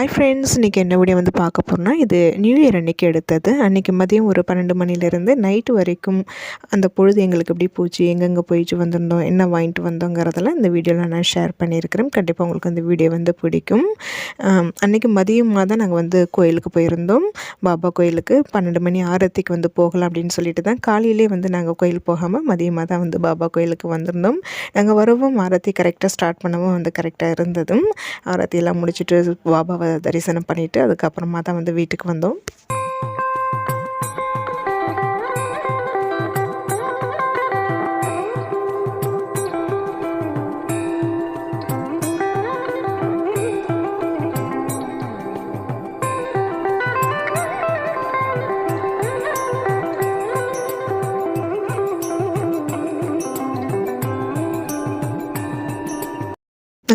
Hi friends இன்றைக்கி என்ன video வந்து பார்க்க போகிறோம்னா இது நியூ இயர் அன்றைக்கி எடுத்தது. அன்றைக்கி மதியம் ஒரு பன்னெண்டு மணிலேருந்து நைட்டு வரைக்கும் அந்த பொழுது எங்களுக்கு எப்படி போச்சு எங்கெங்கே போயிட்டு வந்திருந்தோம் என்ன வாங்கிட்டு வந்தோங்கிறதெல்லாம் இந்த வீடியோவில் நான் ஷேர் பண்ணியிருக்கிறேன். கண்டிப்பாக உங்களுக்கு அந்த வீடியோ வந்து பிடிக்கும். அன்றைக்கி மதியமாக தான் நாங்கள் வந்து கோயிலுக்கு போயிருந்தோம். பாபா கோயிலுக்கு பன்னெண்டு மணி ஆரத்திக்கு வந்து போகலாம் அப்படின்னு சொல்லிட்டு தான் காலையிலே வந்து நாங்கள் கோயில் போகாமல் மதியமாக தான் வந்து பாபா கோயிலுக்கு வந்திருந்தோம். நாங்கள் வரவும் ஆரத்தி கரெக்டாக ஸ்டார்ட் பண்ணவும் வந்து கரெக்டாக இருந்ததும். ஆரத்தியெல்லாம் முடிச்சுட்டு பாபா தரிசனம் பண்ணிவிட்டு அதுக்கப்புறமா தான் வந்து வீட்டுக்கு வந்தோம்.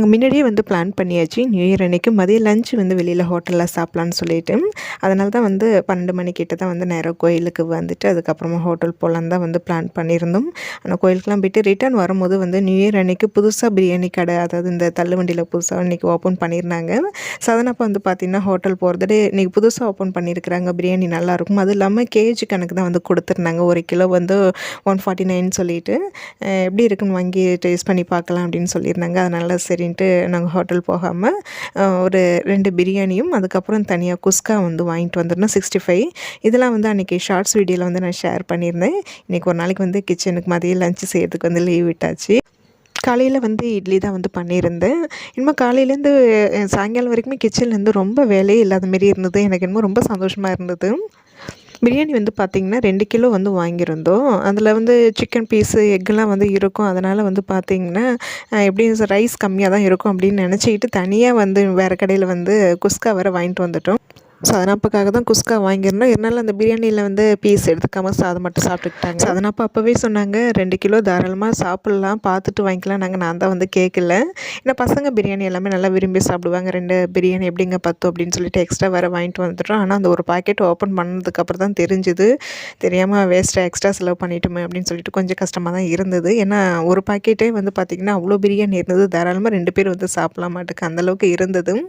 நாங்கள் முன்னாடியே வந்து பிளான் பண்ணியாச்சு. நியூ இயர் அன்றைக்கி மதிய லஞ்ச் வந்து வெளியில் ஹோட்டலில் சாப்பிட்லான்னு சொல்லிட்டு. அதனால தான் வந்து பன்னெண்டு மணிக்கிட்ட தான் வந்து நேராக கோயிலுக்கு வந்துட்டு அதுக்கப்புறமா ஹோட்டல் போகலான்னு தான் வந்து பிளான் பண்ணியிருந்தோம். ஆனால் கோயிலுக்கெலாம் போய்ட்டு ரிட்டர்ன் வரும்போது வந்து நியூ இயர் அன்றைக்கி புதுசாக பிரியாணி கடை அதாவது இந்த தள்ளுவண்டியில் புதுசாக இன்றைக்கி ஓப்பன் பண்ணியிருந்தாங்க. சதனப்போ வந்து பார்த்திங்கன்னா ஹோட்டல் போகிறதுட்டு இன்றைக்கி புதுசாக ஓப்பன் பண்ணியிருக்கிறாங்க. பிரியாணி நல்லாயிருக்கும் அதுவும் இல்லாமல் கேஜி கணக்கு தான் வந்து கொடுத்துருந்தாங்க. ஒரு கிலோ வந்து ஒன் ஃபார்ட்டி நைன் சொல்லிட்டு. எப்படி இருக்குன்னு வாங்கி டேஸ்ட் பண்ணி பார்க்கலாம் அப்படின்னு சொல்லியிருந்தாங்க. அதனால் சரின்ட்டு அப்படின்ட்டு நாங்கள் ஹோட்டல் போகாமல் ஒரு ரெண்டு பிரியாணியும் அதுக்கப்புறம் தனியாக குஸ்கா வந்து வாங்கிட்டு வந்துடணும் சிக்ஸ்டி ஃபைவ் இதெல்லாம் வந்து அன்றைக்கி ஷார்ட்ஸ் வீடியோவில் வந்து நான் ஷேர் பண்ணியிருந்தேன். இன்றைக்கி ஒரு நாளைக்கு வந்து கிச்சனுக்கு மதியம் லஞ்சு செய்கிறதுக்கு வந்து லீவ் விட்டாச்சு. காலையில் வந்து இட்லி தான் வந்து பண்ணியிருந்தேன். இனிமேல் காலையிலேருந்து சாயங்காலம் வரைக்குமே கிச்சன்லேருந்து ரொம்ப வேலையே இல்லாத மாரி இருந்தது. எனக்கு என்னமோ ரொம்ப சந்தோஷமாக இருந்தது. பிரியாணி வந்து பார்த்திங்கன்னா ரெண்டு கிலோ வந்து வாங்கியிருந்தோம். அதில் வந்து சிக்கன் பீஸு எக்கெல்லாம் வந்து இருக்கும். அதனால் வந்து பார்த்திங்கன்னா எப்படியும் ரைஸ் கம்மியாக தான் இருக்கும் அப்படின்னு நினச்சிக்கிட்டு தனியாக வந்து வேறு கடையில் வந்து குஸ்கா வேறு வாங்கிட்டு வந்துட்டோம். சதனாப்பாக்காக தான் குஸ்கா வாங்கியிருந்தோம். இருந்தாலும் அந்த பிரியாணியில் வந்து பீஸ் எடுத்துக்காமல் சாதம் மட்டும் சாப்பிட்டுக்கிட்டாங்க. சதனாப்பா அப்போவே சொன்னாங்க ரெண்டு கிலோ தாராளமாக சாப்பிட்லாம் பார்த்துட்டு வாங்கிக்கலாம். நாங்கள் நான் தான் வந்து கேட்கல ஏன்னா பசங்க பிரியாணி எல்லாமே நல்லா விரும்பி சாப்பிடுவாங்க. ரெண்டு பிரியாணி எப்படிங்க பத்து அப்படின்னு சொல்லிட்டு எக்ஸ்ட்ரா வேறு வாங்கிட்டு வந்துட்டோம். ஆனால் அந்த ஒரு பாக்கெட் ஓப்பன் பண்ணதுக்கப்புறம் தான் தெரிஞ்சுது. தெரியாமல் வேஸ்ட்டாக எக்ஸ்ட்ரா செலவு பண்ணிட்டோமே அப்படின்னு சொல்லிட்டு கொஞ்சம் கஷ்டமாக தான் இருந்தது. ஏன்னா ஒரு பாக்கெட்டே வந்து பார்த்திங்கன்னா அவ்வளோ பிரியாணி இருந்தது. தாராளமாக ரெண்டு பேர் வந்து சாப்பிடலாம் மாட்டுக்கு அந்தளவுக்கு இருந்ததும்.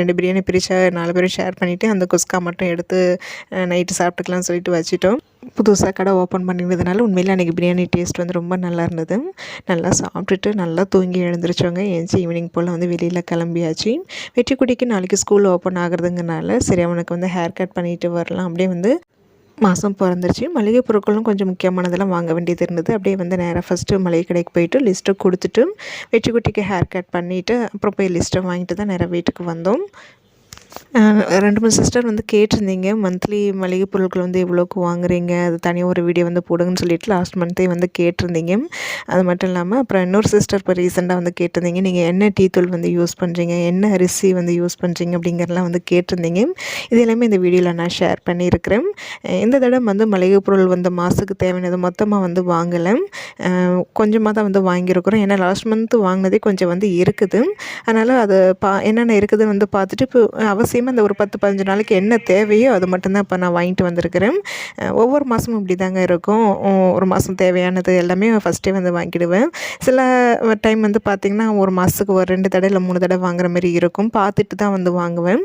ரெண்டு பிரியாணி பிரித்தா நாலு பேரும் ஷேர் பண்ணிவிட்டு அந்த குஸ்கா மட்டும் எடுத்து நைட்டு சாப்பிட்டுக்கலாம்னு சொல்லிட்டு வச்சுட்டோம். புதுசாக கடை ஓப்பன் பண்ணியிருந்ததுனால உண்மையில் அன்றைக்கி பிரியாணி டேஸ்ட் வந்து ரொம்ப நல்லா இருந்தது. நல்லா சாப்பிட்டுட்டு நல்லா தூங்கி எழுந்திரிச்சவங்க ஏஞ்சி ஈவினிங் போல் வந்து வெளியில் கிளம்பியாச்சு. வெற்றிக்குடிக்கு நாளைக்கு ஸ்கூல் ஓப்பன் ஆகுறதுங்கனால சரி அவனுக்கு வந்து ஹேர் கட் பண்ணிட்டு வரலாம். அப்படியே வந்து மாதம் பிறந்துருச்சு. மளிகை பொருட்களும் கொஞ்சம் முக்கியமானதெல்லாம் வாங்க வேண்டியது இருந்தது. அப்படியே வந்து நேராக ஃபஸ்ட்டு மளிகை கடைக்கு போயிட்டு லிஸ்ட்டை கொடுத்துட்டு வெற்றிக்குட்டிக்கு ஹேர் கட் பண்ணிவிட்டு அப்புறம் போய் லிஸ்ட்டை வாங்கிட்டு தான் நேராக வீட்டுக்கு வந்தோம். ரெண்டு மூணு சிஸ்டர் வந்து கேட்டிருந்தீங்க மந்த்லி மளிகை பொருட்கள் வந்து எவ்வளோக்கு வாங்குறீங்க அது தனியாக ஒரு வீடியோ வந்து போடுங்கன்னு சொல்லிட்டு லாஸ்ட் மந்த்தே வந்து கேட்டிருந்தீங்க. அது மட்டும் இல்லாமல் அப்புறம் இன்னொரு சிஸ்டர் இப்போ ரீசெண்டாக வந்து கேட்டிருந்தீங்க நீங்கள் என்ன டீ தூள் வந்து யூஸ் பண்ணுறீங்க என்ன அரிசி வந்து யூஸ் பண்ணுறீங்க அப்படிங்கிறலாம் வந்து கேட்டிருந்தீங்க. இது எல்லாமே இந்த வீடியோவில் நான் ஷேர் பண்ணியிருக்கிறேன். இந்த தடவை வந்து மளிகை பொருள் வந்து மாதத்துக்கு தேவையானது மொத்தமாக வந்து வாங்கலை. கொஞ்சமாக தான் வந்து வாங்கியிருக்கிறோம். ஏன்னா லாஸ்ட் மந்த்து வாங்கினதே கொஞ்சம் வந்து இருக்குது. அதனால் அது பா என்னென்ன இருக்குதுன்னு வந்து பார்த்துட்டு இப்போ அவசியமாக அந்த ஒரு பத்து பதினஞ்சு நாளைக்கு என்ன தேவையோ அது மட்டும்தான் இப்போ நான் வாங்கிட்டு வந்திருக்கிறேன். ஒவ்வொரு மாதமும் இப்படி தாங்க இருக்கும் ஒரு மாதம் தேவையானது எல்லாமே ஃபஸ்ட்டே வந்து வாங்கிடுவேன். சில டைம் வந்து பார்த்திங்கன்னா ஒரு மாதத்துக்கு ஒரு ரெண்டு தடவை இல்லை மூணு தடவை வாங்குற மாதிரி இருக்கும். பார்த்துட்டு தான் வந்து வாங்குவேன்.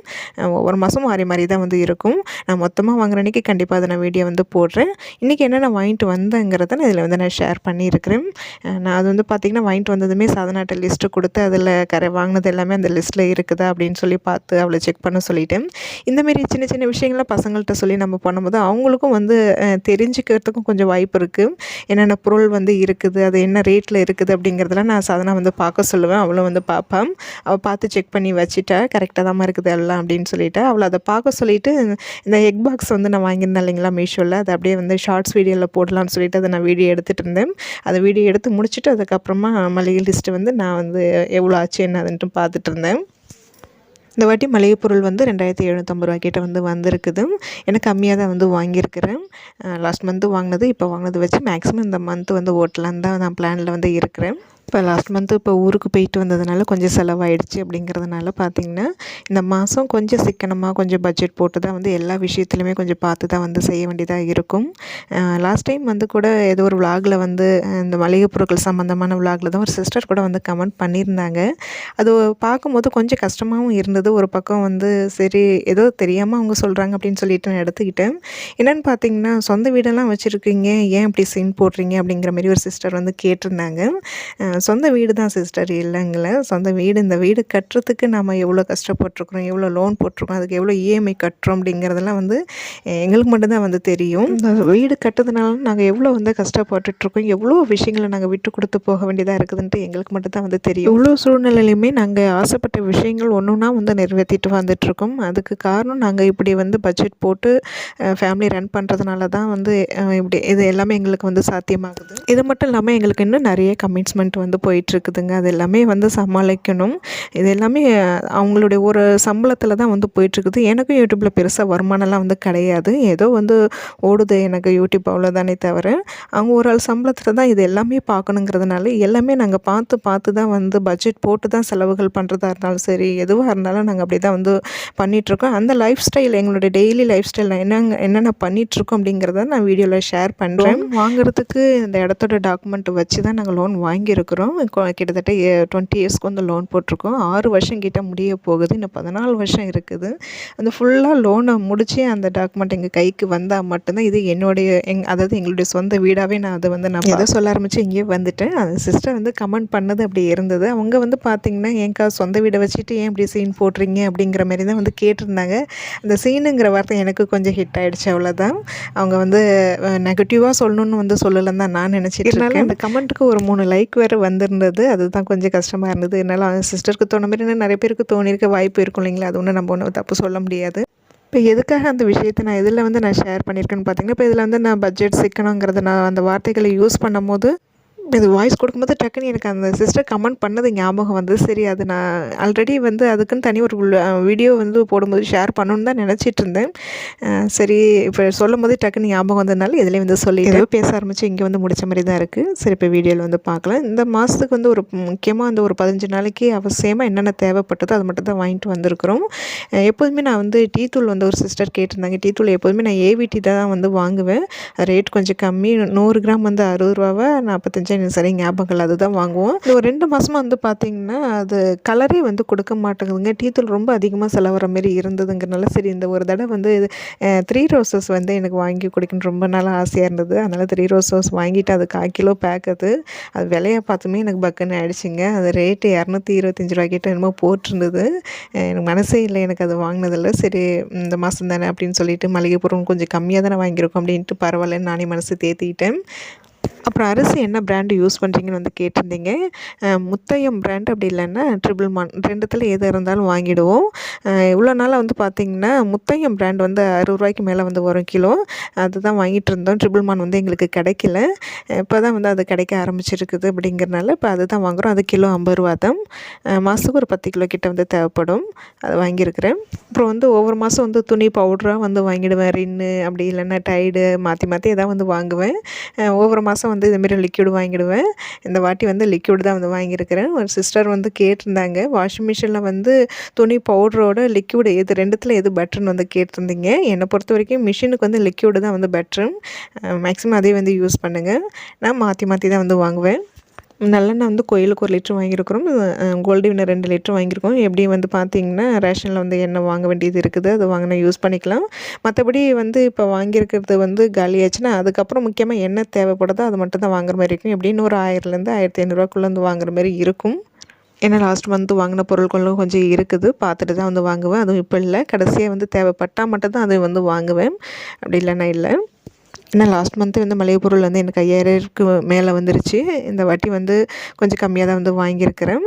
ஒவ்வொரு மாதம் மாறி மாறி தான் வந்து இருக்கும். நான் மொத்தமாக வாங்குற அன்றைக்கி கண்டிப்பாக அதை நான் வீடியோ வந்து போடுறேன். இன்றைக்கி என்னென்ன வாங்கிட்டு வந்தேங்கிறத நான் இதில் வந்து நான் ஷேர் பண்ணியிருக்கிறேன். நான் அது வந்து பார்த்திங்கன்னா வாங்கிட்டு வந்ததுமே சாதனாட்ட லிஸ்ட்டு கொடுத்து அதில் கரை வாங்கினது எல்லாமே அந்த லிஸ்ட்டில் இருக்குதா அப்படின்னு சொல்லி பார்த்து அவளை செக் பண்ண சொல்லிவிட்டேன் இந்தமாரி சின்ன சின்ன விஷயங்களை பசங்கள்கிட்ட சொல்லி நம்ம பண்ணும்போது அவங்களுக்கும் வந்து தெரிஞ்சுக்கிறதுக்கும் கொஞ்சம் வாய்ப்பு இருக்குது என்னென்ன பொருள் வந்து இருக்குது அது என்ன ரேட்டில் இருக்குது அப்படிங்கிறதெல்லாம் நான் சாதனை வந்து பார்க்க சொல்லுவேன். அவளும் வந்து பார்ப்பான் அவள் பார்த்து செக் பண்ணி வச்சுட்டா கரெக்டாக தான் இருக்குது எல்லாம் அப்படின்னு சொல்லிவிட்டு அவளை அதை பார்க்க சொல்லிவிட்டு இந்த எக் பாக்ஸ் வந்து நான் வாங்கியிருந்தேன் இல்லைங்களா மீஷோவில் அதை அப்படியே வந்து ஷார்ட்ஸ் வீடியோவில் போடலான்னு சொல்லிட்டு அதை நான் வீடியோ எடுத்துகிட்டு இருந்தேன். அதை வீடியோ எடுத்து முடிச்சுட்டு அதுக்கப்புறமா மளிகை லிஸ்ட்டு வந்து நான் வந்து எவ்வளோ ஆச்சு என்ன அதுன்ட்டு பார்த்துட்டு இருந்தேன். இந்த வாட்டி மளிகை பொருள் வந்து ரெண்டாயிரத்தி எழுநூற்றம்பது ரூபாய்க்கிட்ட வந்து வந்திருக்குது. எனக்கு கம்மியாக தான் வந்து வாங்கியிருக்கிறேன். லாஸ்ட் மந்த்து வாங்கினது இப்போ வாங்கினது வச்சு மேக்ஸிமம் இந்த மந்த்து வந்து ஓட்டலான்னு தான் நான் பிளானில் வந்து இருக்கிறேன். இப்போ லாஸ்ட் மந்த்து இப்போ ஊருக்கு போயிட்டு வந்ததுனால கொஞ்சம் செலவாயிடுச்சு அப்படிங்கிறதுனால பார்த்திங்கன்னா இந்த மாதம் கொஞ்சம் சிக்கனமாக கொஞ்சம் பட்ஜெட் போட்டு தான் வந்து எல்லா விஷயத்துலையுமே கொஞ்சம் பார்த்து தான் வந்து செய்ய வேண்டியதாக இருக்கும். லாஸ்ட் டைம் வந்து கூட ஏதோ ஒரு விலாகில் வந்து இந்த மளிகை பொருட்கள் சம்மந்தமான விலாகில் தான் ஒரு சிஸ்டர் கூட வந்து கமெண்ட் பண்ணியிருந்தாங்க. அது பார்க்கும்போது கொஞ்சம் கஷ்டமாகவும் இருந்தது. ஒரு பக்கம் வந்து சரி ஏதோ தெரியாமல் அவங்க சொல்கிறாங்க அப்படின்னு சொல்லிட்டு நான் எடுத்துக்கிட்டேன். என்னென்னு பார்த்தீங்கன்னா சொந்த வீடெல்லாம் வச்சுருக்கீங்க ஏன் இப்படி சீன் போடுறீங்க அப்படிங்கிற மாதிரி ஒரு சிஸ்டர் வந்து கேட்டிருந்தாங்க. சொந்த வீடு தான் சிஸ்டர் இல்லைங்கள சொந்த வீடு. இந்த வீடு கட்டுறதுக்கு நம்ம எவ்வளோ கஷ்டப்பட்டுருக்குறோம் எவ்வளோ லோன் போட்டிருக்கோம் அதுக்கு எவ்வளோ இஎம்ஐ கட்டுறோம் அப்படிங்கிறதெல்லாம் வந்து எங்களுக்கு மட்டும்தான் வந்து தெரியும். இந்த வீடு கட்டுறதுனால நாங்கள் எவ்வளோ வந்து கஷ்டப்பட்டுட்ருக்கோம் எவ்வளோ விஷயங்களை நாங்கள் விட்டு கொடுத்து போக வேண்டியதாக இருக்குதுன்ட்டு எங்களுக்கு மட்டும்தான் வந்து தெரியும். இவ்வளோ சூழ்நிலையிலுமே நாங்கள் ஆசைப்பட்ட விஷயங்கள் ஒன்று ஒன்றா வந்து நிறைவேற்றிட்டு வந்துட்டுருக்கோம் அதுக்கு காரணம் நாங்கள் இப்படி வந்து பட்ஜெட் போட்டு ஃபேமிலி ரன் பண்ணுறதுனால தான் வந்து இப்படி இது எல்லாமே எங்களுக்கு வந்து சாத்தியமாகுது. இது மட்டும் இல்லாமல் எங்களுக்கு இன்னும் நிறைய கமிட்ஸ்மெண்ட் வந்து போயிட்டுருக்குதுங்க. அது எல்லாமே வந்து சமாளிக்கணும். இது எல்லாமே அவங்களுடைய ஒரு சம்பளத்தில் தான் வந்து போயிட்டுருக்குது. எனக்கும் யூடியூப்பில் பெருசாக வருமானம்லாம் வந்து கிடையாது. ஏதோ வந்து ஓடுது எனக்கு யூடியூப் அவ்வளோதானே தவிர. அவங்க ஒரு ஆள் சம்பளத்தில் தான் இது எல்லாமே பார்க்கணுங்கிறதுனால எல்லாமே நாங்கள் பார்த்து பார்த்து தான் வந்து பட்ஜெட் போட்டு தான் செலவுகள் பண்ணுறதா இருந்தாலும் சரி எதுவாக இருந்தாலும் நாங்கள் அப்படி தான் வந்து பண்ணிகிட்ருக்கோம் அந்த லைஃப் ஸ்டைல் எங்களுடைய டெய்லி லைஃப் ஸ்டைல் என்னங்க என்னென்ன பண்ணிகிட்ருக்கோம் அப்படிங்கிறத நான் வீடியோவில் ஷேர் பண்ணுறேன் வாங்குறதுக்கு இந்த இடத்தோட டாக்குமெண்ட் வச்சு தான் நாங்கள் லோன் வாங்கியிருக்கோம். வாங்கியிருக்கிறோம் கிட்டத்தட்ட டுவெண்ட்டி இயர்ஸ்க்கு வந்து லோன் போட்டிருக்கோம். ஆறு வருஷம் கிட்ட முடிய போகுது. இன்னும் பதினாலு வருஷம் இருக்குது. அந்த ஃபுல்லாக லோனை முடித்து அந்த டாக்குமெண்ட் எங்கள் கைக்கு வந்தால் மட்டும்தான் இது என்னுடைய எங் அதாவது எங்களுடைய சொந்த வீடாகவே நான் அதை வந்து நான் எதை சொல்ல ஆரம்பித்து இங்கேயே வந்துட்டேன். அந்த சிஸ்டர் வந்து கமெண்ட் பண்ணது அப்படி இருந்தது. அவங்க வந்து பார்த்திங்கன்னா ஏன்க்கா சொந்த வீடை வச்சுட்டு ஏன் இப்படி சீன் போடுறீங்க அப்படிங்கிற மாதிரி தான் வந்து கேட்டிருந்தாங்க. அந்த சீனுங்கிற வார்த்தை எனக்கு கொஞ்சம் ஹிட் ஆகிடுச்சு அவ்வளோதான் அவங்க வந்து நெகட்டிவாக சொல்லணும்னு வந்து சொல்லலைன்னு தான் நான் நினச்சிட்டு இருக்கேன். அந்த கமெண்ட்டுக்கு ஒரு மூணு லைக் வேறு வந்திருந்தது. அதுதான் கொஞ்சம் கஷ்டமாக இருந்தது. என்னால் சிஸ்டருக்கு தோண மாதிரி நிறைய பேருக்கு தோணியிருக்க வாய்ப்பு இருக்கும் இல்லைங்களா? அது ஒன்றும் நம்ம ஒன்றும் தப்பு சொல்ல முடியாது. இப்போ எதுக்காக அந்த விஷயத்தை நான் இதில் வந்து நான் ஷேர் பண்ணியிருக்கேன்னு பார்த்தீங்கன்னா இப்போ இதில் வந்து நான் பட்ஜெட் சிக்கணுங்கிறத நான் அந்த வார்த்தைகளை யூஸ் பண்ணும்போது இது வாய்ஸ் கொடுக்கும்போது டக்குன்னு எனக்கு அந்த சிஸ்டர் கமெண்ட் பண்ணது ஞாபகம் வந்து சரி அது நான் ஆல்ரெடி வந்து அதுக்குன்னு தனி ஒரு வீடியோ வந்து போடும்போது ஷேர் பண்ணணுன்னு தான் நினச்சிட்டு இருந்தேன். சரி இப்போ சொல்லும் போது டக்குன்னு ஞாபகம் வந்ததுனால இதிலே வந்து சொல்லி ஏதோ பேச ஆரம்பித்து இங்கே வந்து முடித்த மாதிரி தான் இருக்குது சரி இப்போ வீடியோவில் வந்து பார்க்கலாம். இந்த மாதத்துக்கு வந்து ஒரு முக்கியமாக அந்த ஒரு பதினஞ்சு நாளைக்கு அவசியமாக என்னென்ன தேவைப்பட்டதோ அது மட்டும் தான் வாங்கிட்டு வந்திருக்கிறோம். எப்போதுமே நான் வந்து டீ தூள் வந்து ஒரு சிஸ்டர் கேட்டிருந்தாங்க. டீ தூள் எப்போதுமே நான் ஏவிடி தான் வந்து வாங்குவேன். ரேட் கொஞ்சம் கம்மி. நூறு கிராம் வந்து அறுபது ரூபாவா நாற்பத்தஞ்சு எனக்கு சரி ஞாபகம் இல்லை அதுதான் வாங்குவோம். இந்த ஒரு ரெண்டு மாதமாக வந்து பார்த்திங்கன்னா அது கலரே வந்து கொடுக்க மாட்டேங்குதுங்க. டீ தூள் ரொம்ப அதிகமாக செலவுற மாரி இருந்ததுங்கிறனால சரி இந்த ஒரு தடவை வந்து த்ரீ ரோசஸ் வந்து எனக்கு வாங்கி குடிக்கணும் ரொம்ப நாளாக ஆசையாக இருந்தது. அதனால் த்ரீ ரோசஸ் வாங்கிட்டு அது கால் கிலோ பேக் அது. அது விலையை பார்த்துமே எனக்கு பக்குன்னு ஆயிடுச்சுங்க. அது ரேட்டு இரநூத்தி இருபத்தஞ்சி ரூபாய்க்கிட்ட என்னமோ போட்டிருந்தது. எனக்கு மனசே இல்லை எனக்கு அது வாங்கினதில்ல சரி இந்த மாதம் தானே அப்படின்னு சொல்லிட்டு மளிகை பொருள் கொஞ்சம் கம்மியாக தானே வாங்கியிருக்கோம் அப்படின்ட்டு பரவாயில்லன்னு நானே மனசு தேத்திக்கிட்டேன் அப்புறம் அரிசி என்ன பிராண்டு யூஸ் பண்ணுறீங்கன்னு வந்து கேட்டிருந்தீங்க. முத்தையம் பிராண்ட் அப்படி இல்லைன்னா ட்ரிபிள் மான் ரெண்டுத்தில் எது இருந்தாலும் வாங்கிடுவோம். இவ்வளோ நாளாக வந்து பார்த்திங்கன்னா முத்தையம் பிராண்ட் வந்து அறுபது ரூபாய்க்கு மேலே வந்து வரும் கிலோ. அதுதான் வாங்கிட்டு இருந்தோம். ட்ரிபிள் மான் வந்து எங்களுக்கு கிடைக்கல. இப்போ தான் வந்து அது கிடைக்க ஆரம்பிச்சிருக்குது அப்படிங்கிறனால இப்போ அது தான் வாங்குகிறோம் அது கிலோ ஐம்பது ரூபா தான். மாதத்துக்கு ஒரு பத்து கிலோ கிட்ட வந்து தேவைப்படும். அது வாங்கியிருக்கிறேன். அப்புறம் வந்து ஒவ்வொரு மாதம் வந்து துணி பவுட்ராக வந்து வாங்கிடுவேன். ரின்னு அப்படி இல்லைன்னா டைடு மாற்றி மாற்றி எதாவது வந்து வாங்குவேன். ஒவ்வொரு மாதம் வந்து இதுமாரி லிக்யூடு வாங்கிடுவேன். இந்த வாட்டி வந்து லிக்யூடு தான் வந்து வாங்கியிருக்கிறேன். ஒரு சிஸ்டர் வந்து கேட்டிருந்தாங்க. வாஷிங் மிஷினில் வந்து துணி பவுடரோட லிக்யூடு எது ரெண்டுத்தில் எது பெட்டர்னு வந்து கேட்டிருந்தீங்க. என்னை பொறுத்த வரைக்கும் மிஷினுக்கு வந்து லிக்யூடு தான் வந்து பெட்ரு மேக்ஸிமம் அதே வந்து யூஸ் பண்ணுங்கள் நான் மாற்றி மாற்றி தான் வந்து வாங்குவேன். நல்லெண்ணெய் வந்து கோயிலுக்கு ஒரு லிட்ரு வாங்கியிருக்கிறோம். கோல்டு வினர் ரெண்டு லிட்ரு வாங்கியிருக்கோம் எப்படி வந்து பார்த்திங்கன்னா ரேஷனில் வந்து எண்ணெய் வாங்க வேண்டியது இருக்குது. அது வாங்கினா யூஸ் பண்ணிக்கலாம். மற்றபடி வந்து இப்போ வாங்கியிருக்கிறது வந்து காலியாச்சுன்னா அதுக்கப்புறம் முக்கியமாக என்ன தேவைப்படுதோ அது மட்டும் தான் வாங்குற மாதிரி இருக்கும். எப்படின்னு ஒரு ஆயிரத்துலேருந்து ஆயிரத்தி ஐநூறுரூவாக்குள்ளே வந்து வாங்குற மாதிரி இருக்கும். ஏன்னா லாஸ்ட் மந்த்து வாங்கின பொருட்களும் கொஞ்சம் இருக்குது. பார்த்துட்டு தான் வந்து வாங்குவேன். அதுவும் இப்போ இல்லை. கடைசியாக வந்து தேவைப்பட்டால் மட்டும் தான் அது வந்து வாங்குவேன். அப்படி இல்லைன்னா இல்லை. ஏன்னா லாஸ்ட் மந்த்து வந்து மளிகை பொருள் வந்து எனக்கு ஐயாயிரத்துக்கு மேலே வந்துருச்சு. இந்த வாட்டி வந்து கொஞ்சம் கம்மியாக தான் வந்து வாங்கியிருக்கிறேன்.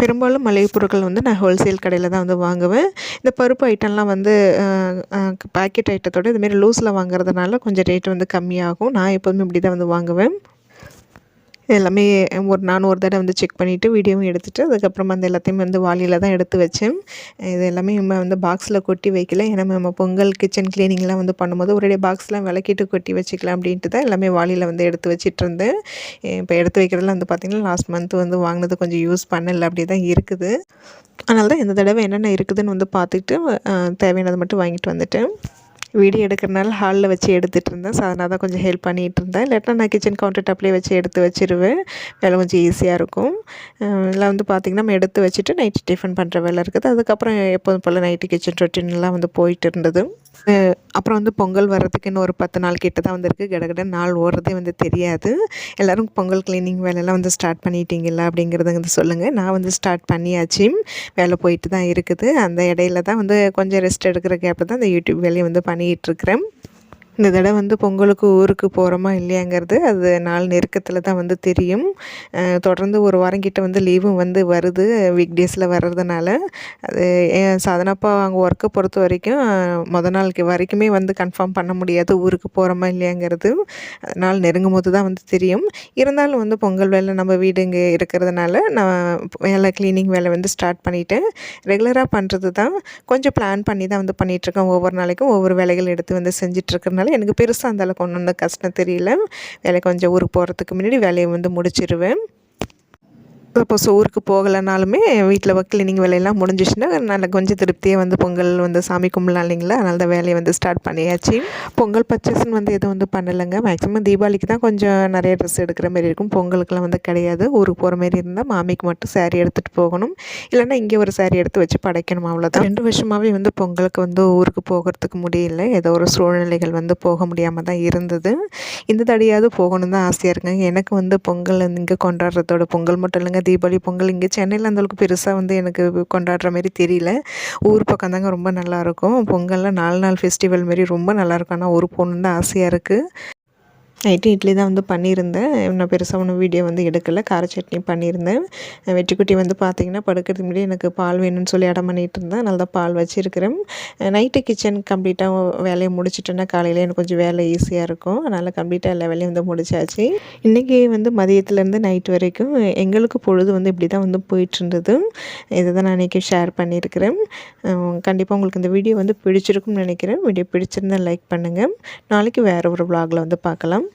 பெரும்பாலும் மளிகை பொருட்கள் வந்து நான் ஹோல்சேல் கடையில் தான் வந்து வாங்குவேன். இந்த பருப்பு ஐட்டம்லாம் வந்து பாக்கெட் ஐட்டத்தோடு இதுமாரி லூஸில் வாங்குறதுனால கொஞ்சம் ரேட் வந்து கம்மியாகும். நான் எப்போதுமே இப்படி தான் வந்து வாங்குவேன். எல்லாமே ஒரு நானும் ஒரு தடவை வந்து செக் பண்ணிவிட்டு வீடியோவும் எடுத்துகிட்டு அதுக்கப்புறமா அந்த எல்லாத்தையுமே வந்து வாளியில் தான் எடுத்து வச்சேன். இது எல்லாமே நம்ம வந்து பாக்ஸில் கொட்டி வைக்கல. ஏன்னா நம்ம பொங்கல் கிச்சன் க்ளீனிங்லாம் வந்து பண்ணும்போது ஒரே பாக்ஸ்லாம் விளக்கிட்டு கொட்டி வச்சுக்கலாம் அப்படின்ட்டு தான் எல்லாமே வாளியில் வந்து எடுத்து வச்சிட்டு இருந்தேன். இப்போ எடுத்து வைக்கிறதெல்லாம் வந்து பார்த்திங்கன்னா லாஸ்ட் மந்த் வந்து வாங்கினது கொஞ்சம் யூஸ் பண்ணலை அப்படி தான் இருக்குது. அதனால தான் இந்த தடவை என்னென்ன இருக்குதுன்னு வந்து பார்த்துட்டு தேவையானதை மட்டும் வாங்கிட்டு வந்துட்டேன். வீடியோ எடுக்கிறனால ஹாலில் வச்சு எடுத்துகிட்டு இருந்தேன். ஸோ அதனால் தான் கொஞ்சம் ஹெல்ப் பண்ணிகிட்டு இருந்தேன். இல்லாட்டினா நான் கிச்சன் கவுண்டர் டாப்லேயே வச்சு எடுத்து வச்சிருவேன். வேலை கொஞ்சம் ஈஸியாக இருக்கும். எல்லாம் வந்து பார்த்திங்கன்னா நம்ம எடுத்து வச்சுட்டு நைட்டு டிஃபன் பண்ணுற வேலை இருக்குது. அதுக்கப்புறம் எப்போதும் போல் நைட்டு கிச்சன் ரொட்டீன்லாம் வந்து போயிட்டு இருந்தது. அப்புறம் வந்து பொங்கல் வர்றதுக்குன்னு ஒரு பத்து நாள் கிட்ட தான் வந்திருக்கு கடகட நாள் ஓடுறதே வந்து தெரியாது. எல்லோரும் பொங்கல் க்ளீனிங் வேலையெல்லாம் வந்து ஸ்டார்ட் பண்ணிட்டீங்களா அப்படிங்கிறத வந்து சொல்லுங்கள் நான் வந்து ஸ்டார்ட் பண்ணியாச்சு. வேலை போயிட்டு தான் இருக்குது. அந்த இடையில தான் வந்து கொஞ்சம் ரெஸ்ட் எடுக்கிற கேப்பில் தான் இந்த யூடியூப் வேலையை வந்து பண்ணிகிட்ருக்கிறேன். இந்த தடவை வந்து பொங்கலுக்கு ஊருக்கு போகிறோமா இல்லையாங்கிறது அது நாள் நெருக்கத்தில் தான் வந்து தெரியும். தொடர்ந்து ஒரு வாரம் கிட்ட வந்து லீவும் வந்து வருது வீக் டேஸில் வர்றதுனால. அது சாதனப்பா அவங்க ஒர்க்கை பொறுத்த வரைக்கும் மொதல் முத நாளுக்கு வரைக்குமே வந்து கன்ஃபார்ம் பண்ண முடியாது ஊருக்கு போகிறோமா இல்லையாங்கிறது. நாள் நெருங்கும் போது தான் வந்து தெரியும். இருந்தாலும் வந்து பொங்கல் வேலை நம்ம வீடு இங்கே இருக்கிறதுனால நான் வேலை க்ளீனிங் வேலை வந்து ஸ்டார்ட் பண்ணிவிட்டேன் ரெகுலராக பண்ணுறது தான் கொஞ்சம் பிளான் பண்ணி தான் வந்து பண்ணிகிட்ருக்கேன் ஒவ்வொரு நாளைக்கும் ஒவ்வொரு வேலைகள் எடுத்து வந்து செஞ்சிட்ருக்கறனால எனக்கு பெருசாக அந்த அளவுக்கு ஒன்றும் வந்து கஷ்டம் தெரியல. வேலை கொஞ்சம் ஊருக்கு போகிறதுக்கு முன்னாடி வேலையை வந்து முடிச்சிருவேன். சப்போஸ் ஊருக்கு போகலைனாலுமே வீட்டில் க்ளீனிங் வேலையெல்லாம் முடிஞ்சிச்சுன்னா நல்ல கொஞ்சம் திருப்தியாக வந்து பொங்கல் வந்து சாமி கும்பிடலாம் இல்லைங்களா? அதனால தான் வேலையை வந்து ஸ்டார்ட் பண்ணியாச்சு. பொங்கல் பர்ச்சேஸ்ன்னு வந்து எதுவும் வந்து பண்ணலைங்க. மேக்ஸிமம் தீபாவளிக்கு தான் கொஞ்சம் நிறைய ட்ரெஸ் எடுக்கிற மாதிரி இருக்கும். பொங்கலுக்குலாம் வந்து கிடையாது. ஊருக்கு போகிற மாதிரி இருந்தால் மாமிக்கு மட்டும் saree எடுத்துகிட்டு போகணும். இல்லைன்னா இங்கே ஒரு saree எடுத்து வச்சு படைக்கணும் அவ்வளோதான் ரெண்டு வருஷமாகவே வந்து பொங்கலுக்கு வந்து ஊருக்கு போகிறதுக்கு முடியல. ஏதோ ஒரு சூழ்நிலைகள் வந்து போக முடியாமல் தான் இருந்தது. இந்த தடையாவது போகணும் தான் ஆசையாக இருக்குங்க. எனக்கு வந்து பொங்கல் இங்கே கொண்டாடுறதோட பொங்கல் மட்டும் இல்லைங்க. தீபாவளி பொங்கல் இங்கே சென்னையில் அந்த அளவுக்கு பெருசாக வந்து எனக்கு கொண்டாடுற மாதிரி தெரியல. ஊர் பக்கம் தாங்க ரொம்ப நல்லாயிருக்கும் பொங்கலில் நாலு நாள் ஃபெஸ்டிவல் மாரி ரொம்ப நல்லாயிருக்கும் ஆனால் ஊருக்கு போகணுன்னு தான் ஆசையாக இருக்குது நைட்டு இட்லி தான் வந்து பண்ணியிருந்தேன். இன்னும் பெருசாக ஒன்றும் வீடியோ வந்து எடுக்கலை. கார சட்னி பண்ணியிருந்தேன். வெற்றிக்குட்டி வந்து பார்த்திங்கன்னா படுக்கிறதுக்கு முன்னாடி எனக்கு பால் வேணும்னு சொல்லி அடம் பண்ணிகிட்டு இருந்தேன் அதனால தான் பால் வச்சுருக்கிறேன். நைட்டு கிச்சன் கம்ப்ளீட்டாக வேலையை முடிச்சிட்டேன்னா காலையில் எனக்கு கொஞ்சம் வேலை ஈஸியாக இருக்கும். அதனால் கம்ப்ளீட்டாக எல்லா வேலையும் வந்து முடிச்சாச்சு. இன்றைக்கி வந்து மதியத்துலேருந்து நைட் வரைக்கும் எங்களுக்கு பொழுது வந்து இப்படி தான் வந்து போயிட்டுருந்தது இதை தான் நான் இன்றைக்கி ஷேர் பண்ணியிருக்கிறேன். கண்டிப்பாக உங்களுக்கு இந்த வீடியோ வந்து பிடிச்சிருக்கும்னு நினைக்கிறேன். வீடியோ பிடிச்சிருந்தா லைக் பண்ணுங்கள் நாளைக்கு வேறு ஒரு vlogல வந்து பார்க்கலாம்.